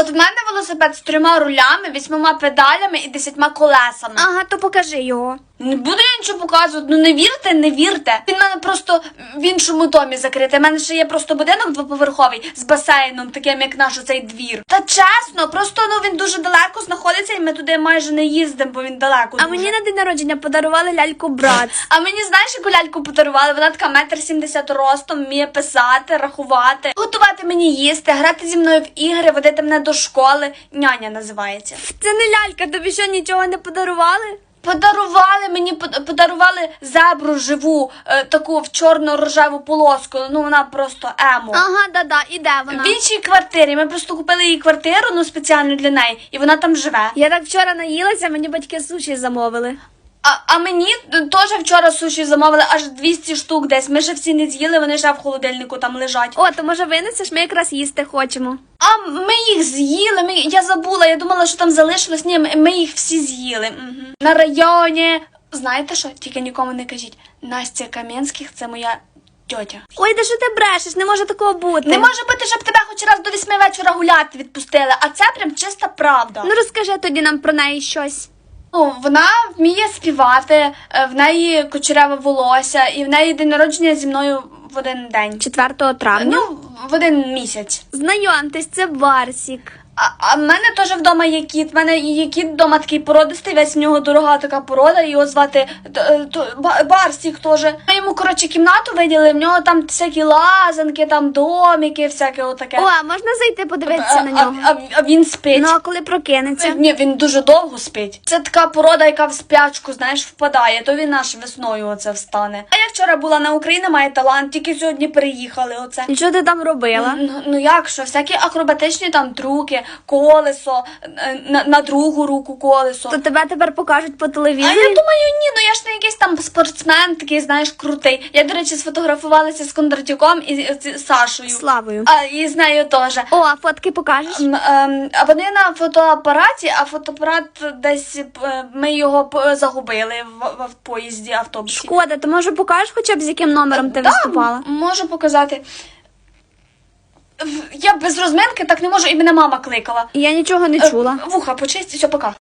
От в мене велосипед з трьома рулями, вісьмома педалями і десятьма колесами. Ага, то покажи його. Не буду я нічого показувати. Ну не вірте, не вірте. Він в мене просто в іншому домі закритий. У мене ще є просто будинок двоповерховий з басейном, таким як наш оцей двір. Та чесно, просто ну він дуже далеко знаходиться, і ми туди майже не їздимо, бо він далеко. А дуже. мені на день народження подарували ляльку брат. А мені знаєш, яку ляльку подарували? Вона така метр сімдесят ростом, вміє писати, рахувати, готувати мені їсти, грати зі мною в ігри, водити мене до школи. Няня називається. Це не лялька, тобі що нічого не подарували? Подарували мені под- подарували зебру живу, е, таку в чорно-рожеву полоску. Ну вона просто емо. Ага, да-да, і де вона? В іншій квартирі. Ми просто купили їй квартиру, ну спеціально для неї, і вона там живе. Я так вчора наїлася, мені батьки суші замовили. А, а мені теж вчора суші замовили аж 200 штук десь. Ми ще всі не з'їли, вони ще в холодильнику там лежать. О, то може винесеш, ми якраз їсти хочемо. Ми їх з'їли. Ми я забула. Я думала, що там залишилось. Ні, ми, їх всі з'їли. Угу. На районі. Знаєте що? Тільки нікому не кажіть. Настя Кам'янських це моя тьотя. Ой, да що ти брешеш, не може такого бути. Не може бути, щоб тебе хоч раз до вісьми вечора гуляти відпустили, а це прям чиста правда. Ну розкажи тоді нам про неї щось. Ну, вона вміє співати, е, в неї кучеряве волосся, і в неї день народження зі мною в один день. 4 травня. Ну, в один місяць. Знайомтесь, це Барсік. А, а в мене теж вдома є кіт. В мене є кіт вдома такий породистий, весь в нього дорога така порода, його звати т- е, Ба- Барсік теж. Ми йому, коротше, кімнату виділи, в нього там всякі лазанки, там домики, всяке отаке. О, а можна зайти подивитися на нього? а, а, а він спить. Ну, а коли прокинеться? Ні, він дуже довго спить. Це така порода, яка в сплячку, знаєш, впадає. То він аж весною оце встане. А я вчора була на Україні, має талант, тільки сьогодні приїхали. Оце. І що ти там робила? Ну, ну як що, всякі акробатичні там трюки, колесо, е, на, на другу руку колесо. То тебе тепер покажуть по А я думаю, ні, ну я ж не якийсь там спортсмен, такий, знаєш, крутий. Я, до речі, сфотографувалася з Кондратюком і з- Сашою. Славою. А, і з нею теж. О, а фотки покажеш? М, ем, А вони на фотоапараті, а фотоапарат десь е, ми його загубили в, в, в поїзді автобусі. Шкода, то може покажеш хоча б з яким номером ти Да, виступала? Можу показати. Я без розминки так не можу, і мене мама кликала. Я нічого не Е, чула. Вуха почисти, все, пока.